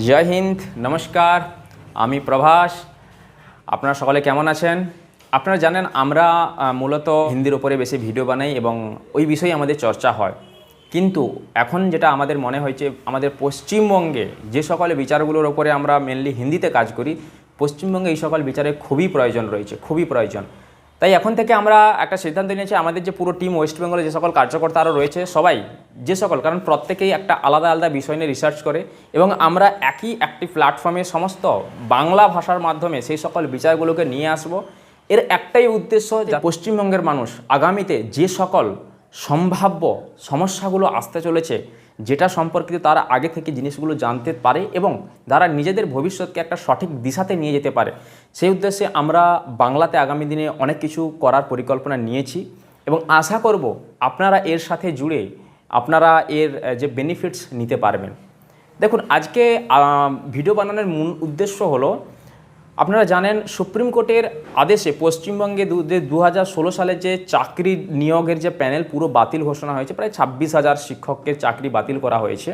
জয় হিন্দ, নমস্কার, আমি প্রভাস। আপনারা সকলে কেমন আছেন? আপনারা জানেন আমরা মূলত হিন্দির উপরে বেশি ভিডিও বানাই এবং ওই বিষয়ে আমাদের চর্চা হয়। কিন্তু এখন যেটা আমাদের মনে হয়েছে আমাদের পশ্চিমবঙ্গে যে সকল বিচারগুলোর ওপরে আমরা মেনলি হিন্দিতে কাজ করি, পশ্চিমবঙ্গে এই সকল বিচারের খুবই প্রয়োজন রয়েছে, খুবই প্রয়োজন। তাই এখন থেকে আমরা একটা সিদ্ধান্ত নিয়েছি, আমাদের যে পুরো টিম ওয়েস্ট বেঙ্গলে যে সকল কার্যকর্তা আরও রয়েছে, সবাই, যে সকল, কারণ প্রত্যেকেই একটা আলাদা আলাদা বিষয় নিয়ে রিসার্চ করে এবং আমরা একই একটি প্ল্যাটফর্মে সমস্ত বাংলা ভাষার মাধ্যমে সেই সকল বিচারগুলোকে নিয়ে আসব। এর একটাই উদ্দেশ্য যে পশ্চিমবঙ্গের মানুষ আগামীতে যে সকল সম্ভাব্য সমস্যাগুলো আসতে চলেছে যেটা সম্পর্কিত তারা আগে থেকে জিনিসগুলো জানতে পারে এবং তারা নিজেদের ভবিষ্যৎকে একটা সঠিক দিশাতে নিয়ে যেতে পারে। সেই উদ্দেশ্যে আমরা বাংলাতে আগামী দিনে অনেক কিছু করার পরিকল্পনা নিয়েছি এবং আশা করব আপনারা এর সাথে জুড়ে আপনারা এর যে বেনিফিটস নিতে পারবেন। দেখুন, আজকে ভিডিও বানানোর মূল উদ্দেশ্য হলো আপনারা জানেন সুপ্রিম কোর্টের আদেশে পশ্চিমবঙ্গে দু হাজার ষোলো সালে যে চাকরি নিয়োগের যে প্যানেল পুরো বাতিল ঘোষণা হয়েছে, প্রায় ছাব্বিশ হাজার শিক্ষককে চাকরি বাতিল করা হয়েছে।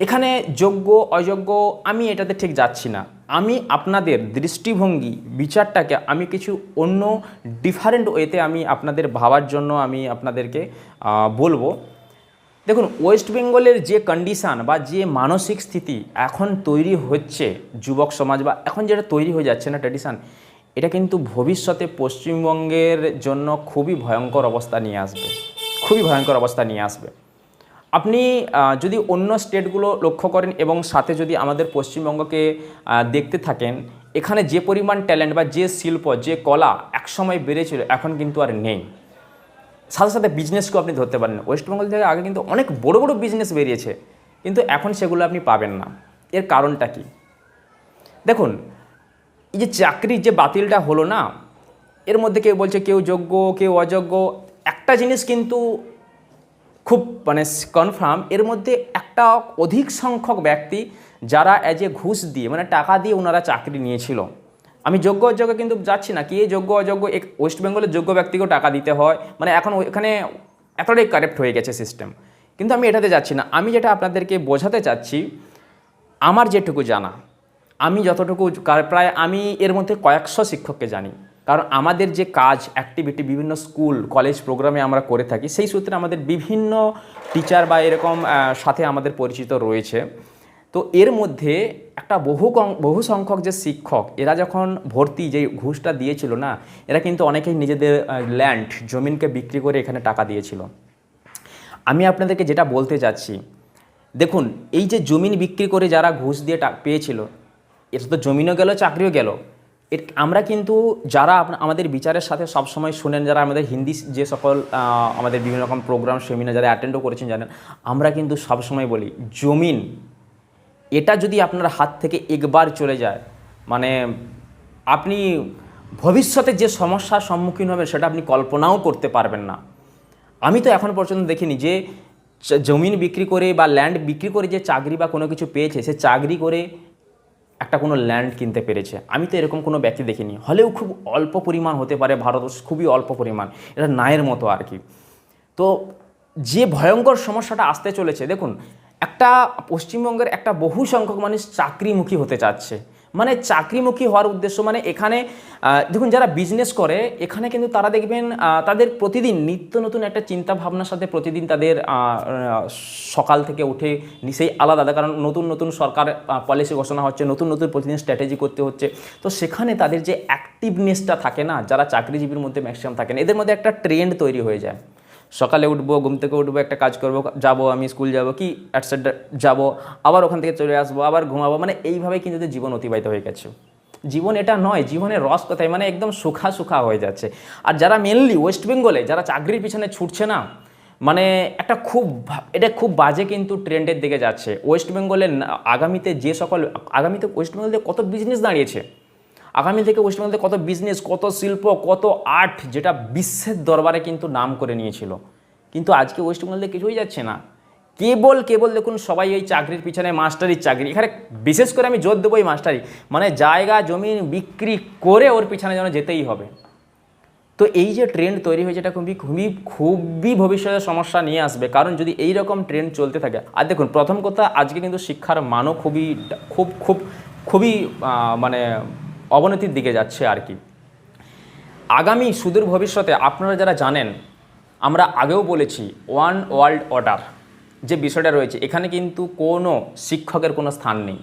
এখানে যোগ্য, অযোগ্য, আমি এটাতে ঠিক যাচ্ছি না। আমি আপনাদের দৃষ্টিভঙ্গি, বিচারটাকে আমি কিছু অন্য ডিফারেন্ট ওয়েতে আমি আপনাদের ভাবার জন্য আমি আপনাদেরকে বলব। দেখুন ওয়েস্ট বেঙ্গলের যে কন্ডিশান বা যে মানসিক স্থিতি এখন তৈরি হচ্ছে যুবক সমাজ বা এখন যেটা তৈরি হয়ে যাচ্ছে না ট্র্যাডিশান এটা কিন্তু ভবিষ্যতে পশ্চিমবঙ্গের জন্য খুবই ভয়ঙ্কর অবস্থা নিয়ে আসবে। খুবই ভয়ঙ্কর অবস্থা নিয়ে আসবে। আপনি যদি অন্য স্টেটগুলো লক্ষ্য করেন এবং সাথে যদি আমাদের পশ্চিমবঙ্গকে দেখতে থাকেন, এখানে যে পরিমাণ ট্যালেন্ট বা যে শিল্প, যে কলা একসময় বেড়েছিল, এখন কিন্তু আর নেই। সাথে সাথে বিজনেসকেও আপনি ধরতে পারেন। ওয়েস্টবেঙ্গল থেকে আগে কিন্তু অনেক বড় বড় বিজনেস বেরিয়েছে। কিন্তু এখন সেগুলো আপনি পাবেন না। এর কারণটা কি? দেখুন, এই যে চাকরির যে বাতিলটা হলো না, এর মধ্যে কেউ বলছে কেউ যোগ্য, কেউ অযোগ্য, একটা জিনিস কিন্তু খুব মানে কনফার্ম এর মধ্যে একটা অধিক সংখ্যক ব্যক্তি যারা অ্যাজ এ ঘুষ দিয়ে মানে টাকা দিয়ে ওনারা চাকরি নিয়েছিল। আমি যোগ্য অযোগ্য কিন্তু যাচ্ছি না। কি যোগ্য অযোগ্য? ওয়েস্ট বেঙ্গলের যোগ্য ব্যক্তিকেও টাকা দিতে হয়। মানে এখন এখানে এতটাই কারেক্ট হয়ে গেছে সিস্টেম কিন্তু আমি এটাতে যাচ্ছি না। আমি যেটা আপনাদেরকে বোঝাতে চাচ্ছি, আমার যেটুকু জানা, আমি যতটুকু প্রায় আমি এর মধ্যে কয়েকশো শিক্ষককে জানি। কারণ আমাদের যে কাজ অ্যাক্টিভিটি বিভিন্ন স্কুল কলেজ প্রোগ্রামে আমরা করে থাকি, সেই সূত্রে আমাদের বিভিন্ন টিচার বা এরকম সাথে আমাদের পরিচিত রয়েছে। তো এর মধ্যে একটা বহু বহু সংখ্যক যে শিক্ষক, এরা যখন ভর্তি যে ঘুষটা দিয়েছিল না, এরা কিন্তু অনেকেই নিজেদের ল্যান্ড জমিনকে বিক্রি করে এখানে টাকা দিয়েছিল। আমি আপনাদেরকে যেটা বলতে যাচ্ছি দেখুন, এই যে জমিন বিক্রি করে যারা ঘুষ দিয়ে পেয়েছিল এটা তো জমিনও গেল, চাকরিও গেল। এর, আমরা কিন্তু যারা আমাদের বিচারের সাথে সবসময় শুনেন, যারা আমাদের হিন্দি যে সকল আমাদের বিভিন্ন রকম প্রোগ্রাম সেমিনার যারা অ্যাটেন্ডও করেছেন জানেন, আমরা কিন্তু সবসময় বলি, জমিন এটা যদি আপনার হাত থেকে একবার চলে যায় মানে আপনি ভবিষ্যতে যে সমস্যার সম্মুখীন হবেন সেটা আপনি কল্পনাও করতে পারবেন না। আমি তো এখন পর্যন্ত দেখিনি যে জমিন বিক্রি করে বা ল্যান্ড বিক্রি করে যে চাকরি বা কোনো কিছু পেয়েছে, সে চাকরি করে একটা কোনো ল্যান্ড কিনতে পেরেছে। আমি তো এরকম কোনো ব্যক্তি দেখিনি। হলেও খুব অল্প পরিমাণ হতে পারে ভারতবর্ষ খুবই অল্প পরিমাণ। এটা নায়ের মতো আর কি। তো যে ভয়ঙ্কর সমস্যাটা আসতে চলেছে, দেখুন একটা পশ্চিমবঙ্গের একটা বহু সংখ্যক মানুষ চাকরিমুখী হতে চাচ্ছে। মানে চাকরিমুখী হওয়ার উদ্দেশ্য মানে এখানে দেখুন যারা বিজনেস করে, এখানে কিন্তু তারা দেখবেন তাদের প্রতিদিন নিত্য নতুন একটা চিন্তা ভাবনার সাথে প্রতিদিন তাদের সকাল থেকে উঠে নি- সেই আলাদা আলাদা, কারণ নতুন নতুন সরকার পলিসি ঘোষণা হচ্ছে, নতুন নতুন প্রতিদিন স্ট্র্যাটেজি করতে হচ্ছে। তো সেখানে তাদের যে অ্যাক্টিভনেসটা থাকে না, যারা চাকরিজীবীর মধ্যে ম্যাক্সিমাম থাকেন, এদের মধ্যে একটা ট্রেন্ড তৈরি হয়ে যায়। সকালে উঠবো, ঘুম থেকে উঠবো, একটা কাজ করব, যাব আমি, স্কুল যাব, কি অ্যাটসেট্রা যাব, আবার ওখান থেকে চলে আসব, আবার ঘুমাবো মানে এইভাবেই কিন্তু জীবন অতিবাহিত হয়ে গেছে। জীবন এটা নয়, জীবনের রস কোথায়? মানে একদম সুখা সুখা হয়ে যাচ্ছে। আর যারা মেনলি ওয়েস্ট বেঙ্গলে যারা চাকরির পিছনে ছুটছে না মানে একটা খুব এটা খুব বাজে কিন্তু ট্রেন্ডের দিকে যাচ্ছে। ওয়েস্ট বেঙ্গলের আগামীতে যে সকল, আগামীতে ওয়েস্ট বেঙ্গলে কত বিজনেস দাঁড়িয়েছে? আগামী থেকে ওয়েস্টবেঙ্গলে কত বিজনেস কত শিল্প, কত আর্ট যেটা বিশ্বের দরবারে কিন্তু নাম করে নিয়েছিল। কিন্তু আজকে ওয়েস্টবেঙ্গলে কিছুই যাচ্ছে না। কেবল কেবল দেখুন সবাই এই চাকরির পিছনে মাস্টারির চাকরি। এখানে বিশেষ করে আমি জোর দেবো এই মাস্টারি মানে জায়গা, জমি বিক্রি করে ওর পিছনে যেন যেতেই হবে। তো এই যে ট্রেন্ড তৈরি হয়েছে, এটা খুবই খুবই খুবই ভবিষ্যতে সমস্যা নিয়ে আসবে। কারণ যদি এই রকম ট্রেন্ড চলতে থাকে, আর দেখুন প্রথম কথা, আজকে কিন্তু শিক্ষার মানও খুবই, খুব খুব, খুবই মানে অবনতির দিকে যাচ্ছে আর কি। আগামী সুদূর ভবিষ্যতে আপনারা যারা জানেন, আমরা আগেও বলেছি ওয়ান ওয়ার্ল্ড অর্ডার যে বিষয়টা রয়েছে, এখানে কিন্তু কোনো শিক্ষকের কোনো স্থান নেই।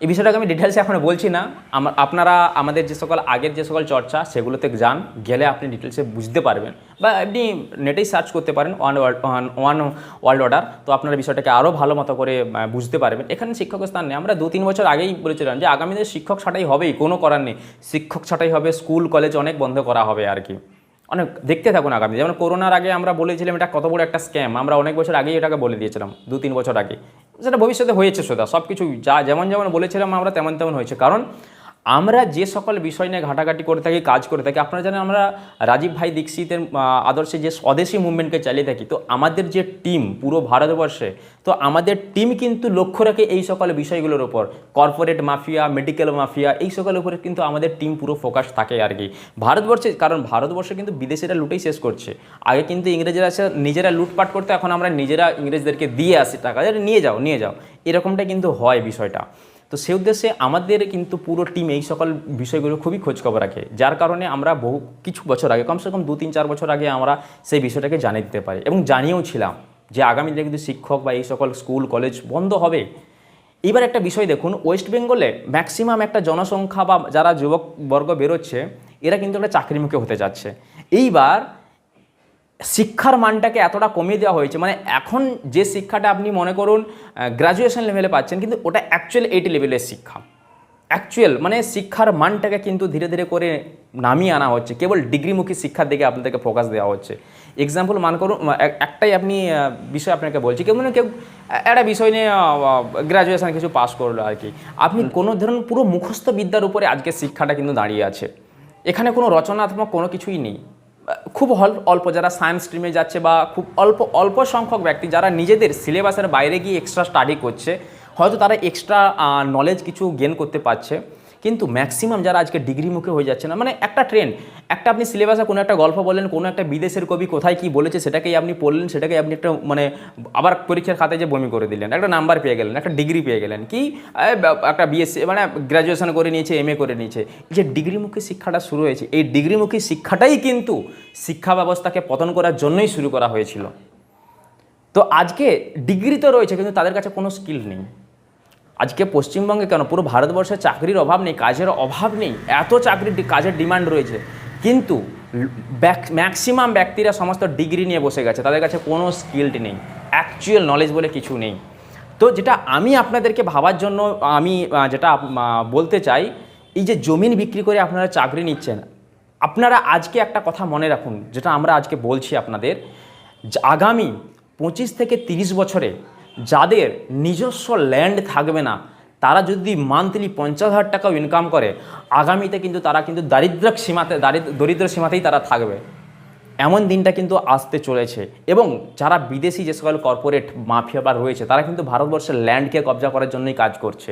এই বিষয়টাকে আমি ডিটেলসে এখন বলছি না। আমার আপনারা আমাদের যে সকল, আগের যে সকল চর্চা, সেগুলোতে যান, গেলে আপনি ডিটেলসে বুঝতে পারবেন। বা আপনি নেটেই সার্চ করতে পারেন one world one world order তো আপনারা বিষয়টাকে আরও ভালো মতো করে বুঝতে পারবেন। এখানে শিক্ষকের স্থান নেই। আমরা দু তিন বছর আগেই বলেছিলাম যে আগামী দিনে শিক্ষক ছাঁটাই হবেই, কোনো করার নেই। শিক্ষক ছাঁটাই হবে, স্কুল, কলেজ অনেক বন্ধ করা হবে আর কি। অনেক, দেখতে থাকুন আগামী যেমন করোনার আগে আমরা বলেছিলাম এটা কত বড় একটা স্ক্যাম আমরা অনেক বছর আগেই এটাকে বলে দিয়েছিলাম দু তিন বছর আগে। সেটা ভবিষ্যতে হয়েছে সোদা সব কিছু যা যেমন যেমন বলেছিলাম, আমরা তেমন তেমন হয়েছে। কারণ আমরা যে সকল বিষয় নিয়ে ঘাটাঘাটি করে থাকি, কাজ করে থাকি, আপনারা জানেন আমরা রাজীব ভাই দীক্ষিতের আদর্শে যে স্বদেশি মুভমেন্টকে চালিয়ে থাকি, তো আমাদের যে টিম পুরো ভারতবর্ষে, তো আমাদের টিম কিন্তু লক্ষ্য রাখে এই সকল বিষয়গুলোর ওপর কর্পোরেট মাফিয়া, মেডিকেল মাফিয়া, এই সকলের উপরে কিন্তু আমাদের টিম পুরো ফোকাস থাকে আর কি। ভারতবর্ষে, কারণ ভারতবর্ষে কিন্তু বিদেশিরা লুটেই শেষ করছে। আগে কিন্তু ইংরেজরা নিজেরা লুটপাট করতে, এখন আমরা নিজেরা ইংরেজদেরকে দিয়ে আসি টাকা নিয়ে যাও নিয়ে যাও। এরকমটা কিন্তু হয় বিষয়টা। তো সে উদ্দেশ্যে আমাদের কিন্তু পুরো টিম এই সকল বিষয়গুলো খুবই খোঁজখবর রাখে। যার কারণে আমরা বহু কিছু বছর আগে, কমসে কম দু তিন চার বছর আগে আমরা সেই বিষয়টাকে জানিয়ে দিতে পারি এবং জানিয়েও ছিলাম যে আগামী দিনে কিন্তু শিক্ষক বা এই সকল স্কুল, কলেজ বন্ধ হবে। এবার একটা বিষয় দেখুন ওয়েস্ট বেঙ্গলে ম্যাক্সিমাম একটা জনসংখ্যা বা যারা যুবক বর্গ বেরোচ্ছে, এরা কিন্তু একটা চাকরিমুখী হতে যাচ্ছে। এইবার শিক্ষার মানটাকে এতটা কমিয়ে দেওয়া হয়েছে। মানে এখন যে শিক্ষাটা আপনি মনে করুন গ্র্যাজুয়েশন লেভেলে পাচ্ছেন কিন্তু ওটা অ্যাকচুয়াল এইট লেভেলের শিক্ষা। অ্যাকচুয়াল মানে শিক্ষার মানটাকে কিন্তু ধীরে ধীরে করে নামিয়ে আনা হচ্ছে। কেবল ডিগ্রিমুখী শিক্ষার দিকে আপনাদেরকে ফোকাস দেওয়া হচ্ছে। এক্সাম্পল মান করুন একটাই আপনি বিষয় আপনাকে বলছি কেউ মানে কেউ একটা বিষয় নিয়ে গ্র্যাজুয়েশন কিছু পাস করল আর কি। আপনি কোনো ধরুন পুরো মুখস্থ বিদ্যার উপরে আজকে শিক্ষাটা কিন্তু দাঁড়িয়ে আছে। এখানে কোনো রচনাত্মক কোনো কিছুই নেই। খুব অল্প যারা সায়েন্স স্ট্রিমে যাচ্ছে বা খুব অল্প অল্প সংখ্যক ব্যক্তি যারা নিজেদের সিলেবাসের বাইরে গিয়ে এক্সট্রা স্টাডি করছে, হয়তো তারা এক্সট্রা নলেজ কিছু গেন করতে পারছে। কিন্তু ম্যাক্সিমাম যারা আজকে ডিগ্রি মুখে হয়ে যাচ্ছে না মানে একটা ট্রেন একটা আপনি সিলেবাসে কোনো একটা গল্প বললেন, কোনো একটা বিদেশের কবি কোথায় কি বলেছে সেটাকেই আপনি পড়লেন, সেটাকে আপনি একটা মানে আবার পরীক্ষার খাতায় যে বমি করে দিলেন, একটা নাম্বার পেয়ে গেলেন, একটা ডিগ্রি পেয়ে গেলেন, কি একটা বিএসসি মানে গ্র্যাজুয়েশন করে নিয়েছে এম করে নিয়েছে যে ডিগ্রিমুখী শিক্ষাটা শুরু হয়েছে, এই ডিগ্রিমুখী শিক্ষাটাই কিন্তু শিক্ষা ব্যবস্থাকে পতন করার জন্যই শুরু করা হয়েছিল। তো আজকে ডিগ্রি তো রয়েছে, কিন্তু তাদের কাছে কোনো স্কিল নেই। আজকে পশ্চিমবঙ্গে কেন? পুরো ভারতবর্ষে চাকরির অভাব নেই, কাজের অভাব নেই, এত চাকরির কাজের ডিমান্ড রয়েছে। কিন্তু ম্যাক্সিমাম ব্যক্তিরা সমস্ত ডিগ্রি নিয়ে বসে গেছে, তাদের কাছে কোনো স্কিলড নেই অ্যাকচুয়াল নলেজ বলে কিছু নেই। তো যেটা আমি আপনাদেরকে ভাবার জন্য আমি যেটা বলতে চাই, এই যে জমিন বিক্রি করে আপনারা চাকরি নিচ্ছেন, আপনারা আজকে একটা কথা মনে রাখুন, যেটা আমরা আজকে বলছি আপনাদের আগামী পঁচিশ থেকে তিরিশ বছরে যাদের নিজস্ব ল্যান্ড থাকবে না, তারা যদি মান্থলি পঞ্চাশ হাজার টাকাও ইনকাম করে, আগামীতে কিন্তু তারা কিন্তু দারিদ্র সীমাতে, দারিদ্র সীমাতেই তারা থাকবে। এমন দিনটা কিন্তু আসতে চলেছে এবং যারা বিদেশি যে সকল কর্পোরেট মাফিয়া বা রয়েছে, তারা কিন্তু ভারতবর্ষের ল্যান্ডকে কবজা করার জন্যই কাজ করছে।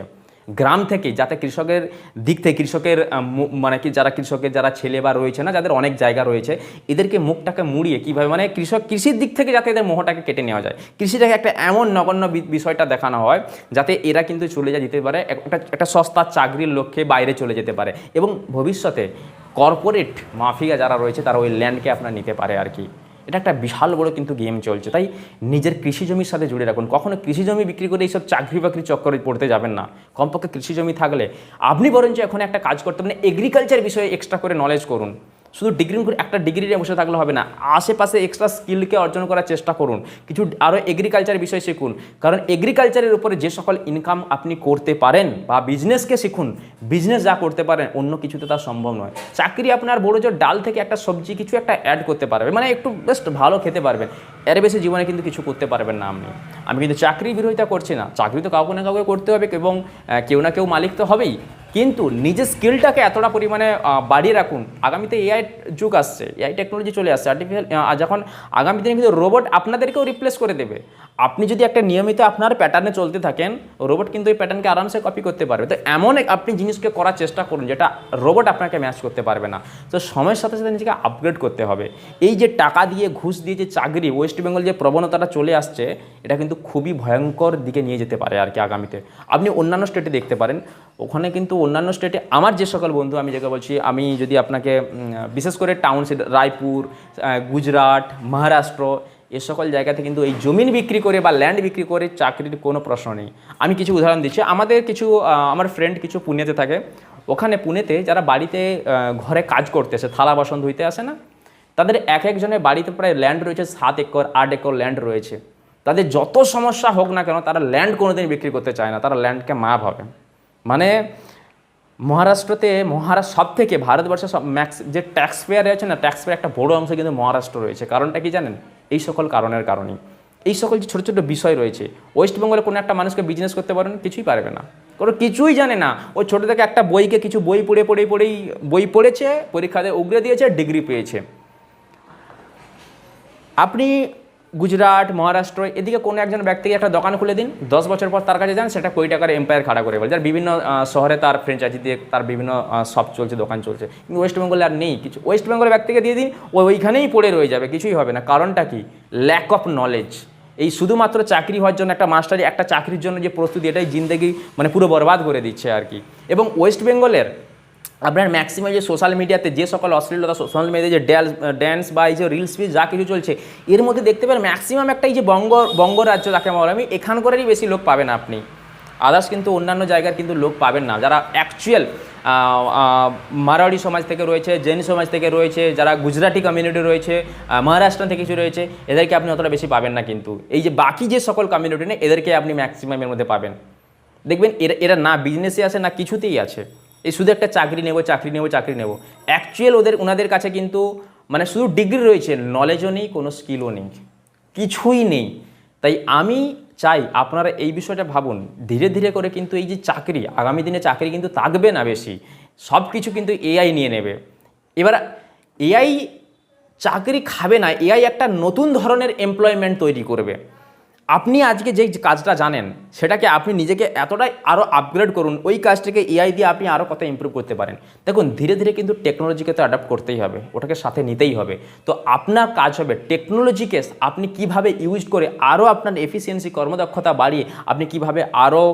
গ্রাম থেকে, যাতে কৃষকের দিক থেকে, কৃষকের মানে কি যারা কৃষকের যারা ছেলে বা রয়েছে না, যাদের অনেক জায়গা রয়েছে, এদেরকে মুখটাকে মুড়িয়ে কীভাবে মানে কৃষক, কৃষির দিক থেকে যাতে এদের মোহটাকে কেটে নেওয়া যায়। কৃষিটাকে একটা এমন নগণ্য বিষয়টা দেখানো হয়, যাতে এরা কিন্তু চলে যা, যেতে পারে একটা একটা সস্তা চাকরির লক্ষ্যে বাইরে চলে যেতে পারে। এবং ভবিষ্যতে কর্পোরেট মাফিয়া যারা রয়েছে, তারা ওই ল্যান্ডকে আপনার নিতে পারে আর কি। এটা একটা বিশাল বড় কিন্তু গেম চলছে। তাই নিজের কৃষি জমির সাথে জুড়ে রাখুন। কখনো কৃষি জমি বিক্রি করে এইসব চাকরি বাকরি চক্করে পড়তে যাবেন না। কমপক্ষে কৃষি জমি থাকলে আপনি বরঞ্চ এখন একটা কাজ করতে মানে এগ্রিকালচার বিষয়ে এক্সট্রা করে নলেজ করুন। শুধু ডিগ্রি করে একটা ডিগ্রি নিয়ে বসে থাকলে হবে না। আশেপাশে এক্সট্রা স্কিলকে অর্জন করার চেষ্টা করুন। কিছু আরও এগ্রিকালচার বিষয় শিখুন। কারণ এগ্রিকালচারের উপরে যে সকল ইনকাম আপনি করতে পারেন বা বিজনেসকে শিখুন বিজনেস যা করতে পারেন, অন্য কিছুতে তা সম্ভব নয়। চাকরি আপনার বড় জোর ডাল থেকে একটা সবজি কিছু একটা অ্যাড করতে পারবে। মানে একটু বেস্ট ভালো খেতে পারবেন। এর বেশি জীবনে কিন্তু কিছু করতে পারবেন না আপনি। আমি কিন্তু চাকরি বিরোধিতা করছি না। চাকরি তো কাউকে না কাউকে করতে হবে এবং কেউ না কেউ মালিক তো হবেই। কিন্তু নিজের স্কিলটাকে এতটা পরিমাণে বাড়িয়ে রাখুন। আগামীতে এআই যুগ আসছে, এআই টেকনোলজি চলে আসছে। আর্টিফিশিয়াল যখন আগামী দিনে কিন্তু রোবট আপনাদেরকেও রিপ্লেস করে দেবে। আপনি যদি একটা নিয়মিত আপনার প্যাটার্নে চলতে থাকেন রোবট কিন্তু এই প্যাটার্নকে আরামসে কপি করতে পারবে। তো এমন আপনি জিনিসকে করার চেষ্টা করুন, যেটা রোবট আপনাকে ম্যাচ করতে পারবে না। তো সময়ের সাথে সাথে নিজেকে আপগ্রেড করতে হবে। এই যে টাকা দিয়ে ঘুষ দিয়ে যে চাকরি ওয়েস্ট বেঙ্গল যে প্রবণতাটা চলে আসছে, এটা কিন্তু খুবই ভয়ঙ্কর দিকে নিয়ে যেতে পারে আর কি আগামীতে। আপনি অন্যান্য স্টেটে দেখতে পারেন। ওখানে কিন্তু অন্যান্য স্টেটে আমার যে সকল বন্ধু, আমি যেটা বলছি, আমি যদি আপনাকে বিশেষ করে টাউন রায়পুর গুজরাট, মহারাষ্ট্র, এ সকল জায়গাতে কিন্তু এই জমিন বিক্রি করে বা ল্যান্ড বিক্রি করে চাকরির কোনো প্রশ্ন নেই। আমি কিছু উদাহরণ দিচ্ছি। আমাদের কিছু আমার ফ্রেন্ড কিছু পুনেতে থাকে। ওখানে পুনেতে যারা বাড়িতে ঘরে কাজ করতেছে থালা বাসন ধুইতে আসে না, তাদের এক একজনের বাড়িতে প্রায় ল্যান্ড রয়েছে, সাত একর, আট একর ল্যান্ড রয়েছে। তাদের যত সমস্যা হোক না কেন, তারা ল্যান্ড কোনোদিন বিক্রি করতে চায় না, তারা ল্যান্ডকে মা ভাবে মানে মহারাষ্ট্রতে মহারাষ্ট্র সব থেকে ভারতবর্ষের সব ম্যাক্স যে ট্যাক্স পেয়ার রয়েছে না ট্যাক্স পেয়ার একটা বড় অংশ কিন্তু মহারাষ্ট্র রয়েছে। কারণটা কি জানেন? এই সকল কারণের কারণেই। এই সকল যে ছোটো ছোটো বিষয় রয়েছে ওয়েস্ট বেঙ্গলে কোনো একটা মানুষকে বিজনেস করতে পারেন, কিছুই পারবে না। কোনো কিছুই জানে না। ও ছোটো থেকে একটা বইকে কিছু বই পড়ে পড়ে, পড়েই বই পড়েছে, পরীক্ষাতে উগরে দিয়েছে ডিগ্রি পেয়েছে। আপনি গুজরাট, মহারাষ্ট্র, এদিকে কোনো একজন ব্যক্তিকে একটা দোকান খুলে দিন, দশ বছর পর তার কাছে যান, সেটা কোটি টাকার এম্পায়ার খাড়া করে বলে যার বিভিন্ন শহরে তার ফ্র্যাঞ্চাইজি দিয়ে তার বিভিন্ন শপ চলছে, দোকান চলছে। কিন্তু ওয়েস্ট বেঙ্গলে আর নেই কিছু। ওয়েস্ট বেঙ্গলের ব্যক্তিকে দিয়ে দিন ওইখানেই পড়ে রয়ে যাবে, কিছুই হবে না। কারণটা কি? ল্যাক অফ নলেজ এই শুধুমাত্র চাকরি হওয়ার জন্য একটা মাস্টারি একটা চাকরির জন্য যে প্রস্তুতি, এটাই জিন্দগি মানে পুরো বরবাদ করে দিচ্ছে আর কি। এবং ওয়েস্ট বেঙ্গলের আপনার ম্যাক্সিমাম যে সোশ্যাল মিডিয়াতে যে সকল অশ্লীলতা সোশ্যাল মিডিয়াতে যে ড্যান্স ড্যান্স বা এই যে রিলস ফিস যা কিছু চলছে, এর মধ্যে দেখতে পারেন ম্যাক্সিমাম একটা এই যে বঙ্গ বঙ্গরাজ্য যাকে বলে, আমি এখানকারই বেশি লোক পাবেন আপনি। আদার্স কিন্তু অন্যান্য জায়গার কিন্তু লোক পাবেন না। যারা অ্যাকচুয়াল মারোয়াড়ি সমাজ থেকে রয়েছে, জৈন সমাজ থেকে রয়েছে, যারা গুজরাটি কমিউনিটি রয়েছে মহারাষ্ট্র থেকে কিছু রয়েছে, এদেরকে আপনি অতটা বেশি পাবেন না কিন্তু। এই যে বাকি যে সকল কমিউনিটি নেই, এদেরকে আপনি ম্যাক্সিমামের মধ্যে পাবেন। দেখবেন এরা এরা না বিজনেসে আছে না কিছুতেই আছে এই শুধু একটা চাকরি নেব চাকরি নেব চাকরি নেব। অ্যাকচুয়াল ওদের ওনাদের কাছে কিন্তু মানে শুধু ডিগ্রি রয়েছে নলেজও নেই, কোনো স্কিলও নেই, কিছুই নেই। তাই আমি চাই আপনারা এই বিষয়টা ভাবুন। ধীরে ধীরে করে কিন্তু এই যে চাকরি, আগামী দিনে চাকরি কিন্তু থাকবে না বেশি সব কিছু কিন্তু এআই নিয়ে নেবে। এবার এআই চাকরি খাবে না এআই একটা নতুন ধরনের এমপ্লয়মেন্ট তৈরি করবে। আপনি আজকে যে কাজটা জানেন, সেটাকে আপনি নিজেকে এতটাই আরও আপগ্রেড করুন, ওই কাজটাকে এআই দিয়ে আপনি আরও কত ইমপ্রুভ করতে পারেন। দেখুন, ধীরে ধীরে কিন্তু টেকনোলজিকে তো অ্যাডাপ্ট করতেই হবে, ওটাকে সাথে নিতেই হবে। তো আপনার কাজ হবে টেকনোলজিকে আপনি কীভাবে ইউজ করে আরও আপনার এফিসিয়েন্সি কর্মদক্ষতা বাড়িয়ে আপনি কীভাবে আরও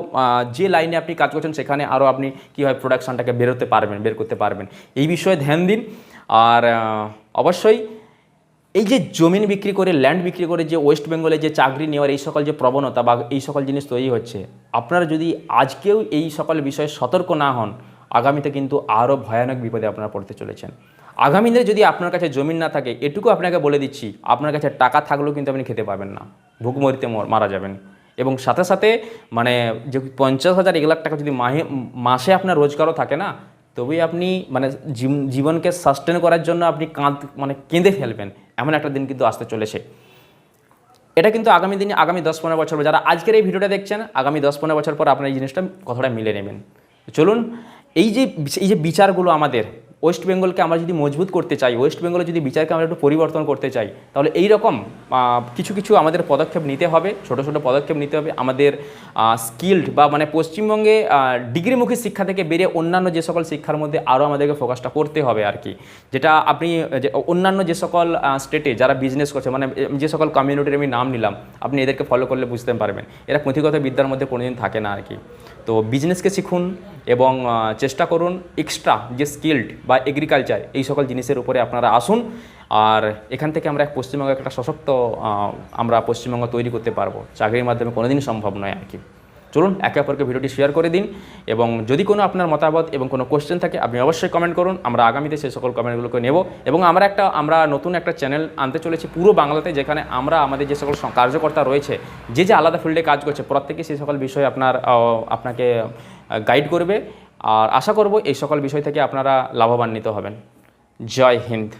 যে লাইনে আপনি কাজ করছেন, সেখানে আরও আপনি কীভাবে প্রোডাকশনটাকে বেরোতে পারবেন, বের করতে পারবেন। এই বিষয়ে ধ্যান দিন। আর অবশ্যই এই যে জমিন বিক্রি করে ল্যান্ড বিক্রি করে যে ওয়েস্ট বেঙ্গলে যে চাকরি নেওয়ার এই সকল যে প্রবণতা বা এই সকল জিনিস তৈরি হচ্ছে, আপনারা যদি আজকেও এই সকল বিষয়ে সতর্ক না হন, আগামীতে কিন্তু আরও ভয়ানক বিপদে আপনারা পড়তে চলেছেন। আগামী দিনে যদি আপনার কাছে জমিন না থাকে, এটুকু আপনাকে বলে দিচ্ছি, আপনার কাছে টাকা থাকলেও কিন্তু আপনি খেতে পাবেন না ভুকমরিতে মারা যাবেন। এবং সাথে সাথে মানে যে পঞ্চাশ হাজার, এক লাখ টাকা যদি মাহে, মাসে আপনার রোজগারও থাকে না, তবেই আপনি মানে জীব- জীবনকে সাস্টেন করার জন্য আপনি কাঁদ মানে কেঁদে ফেলবেন। এমন একটা দিন কিন্তু আসতে চলেছে। এটা কিন্তু আগামী দিনে, আগামী দশ পনেরো বছর পর, যারা আজকের এই ভিডিওটা দেখছেন, আগামী দশ পনেরো বছর পর আপনার এই জিনিসটা কথাটা মিলে নেবেন। চলুন, এই যে এই যে বিচারগুলো আমাদের ওয়েস্ট বেঙ্গলকে আমরা যদি মজবুত করতে চাই ওয়েস্ট বেঙ্গলের যদি বিচারকে আমরা একটু পরিবর্তন করতে চাই, তাহলে এই রকম কিছু কিছু আমাদের পদক্ষেপ নিতে হবে, ছোট ছোট পদক্ষেপ নিতে হবে। আমাদের স্কিল্ড বা মানে পশ্চিমবঙ্গে ডিগ্রিমুখী শিক্ষা থেকে বেরিয়ে অন্যান্য যে সকল শিক্ষার মধ্যে আরও আমাদেরকে ফোকাসটা করতে হবে আর কি। যেটা আপনি, যে অন্যান্য যে সকল স্টেটে যারা বিজনেস করছে মানে যে সকল কমিউনিটির আমি নাম নিলাম, আপনি এদেরকে ফলো করলে বুঝতে পারবেন। এরা পুঁথিগত বিদ্যার মধ্যে কোনোদিন থাকে না আর কি। তো বিজনেসকে শিখুন এবং চেষ্টা করুন এক্সট্রা যে স্কিল্ড বা এগ্রিকালচার এই সকল জিনিসের উপরে আপনারা আসুন। আর এখান থেকে আমরা এক পশ্চিমবঙ্গে একটা সশক্ত আমরা পশ্চিমবঙ্গ তৈরি করতে পারব। চাকরির মাধ্যমে কোনোদিনই সম্ভব নয় আর কি। চলুন একে অপরকে ভিডিওটি শেয়ার করে দিন এবং যদি কোনো আপনার মতামত এবং কোনো কোশ্চেন থাকে, আপনি অবশ্যই কমেন্ট করুন। আমরা আগামীতে সেই সকল কমেন্টগুলোকে নেব এবং আমরা একটা, আমরা নতুন একটা চ্যানেল আনতে চলেছি পুরো বাংলাতে, যেখানে আমরা আমাদের যে সকল কার্যকর্তা রয়েছে, যে যে আলাদা ফিল্ডে কাজ করছে, প্রত্যেকে সেই সকল বিষয়ে আপনার আপনাকে গাইড করবে। আর আশা করব এই সকল বিষয় থেকে আপনারা লাভবান্বিত হবেন। জয় হিন্দ।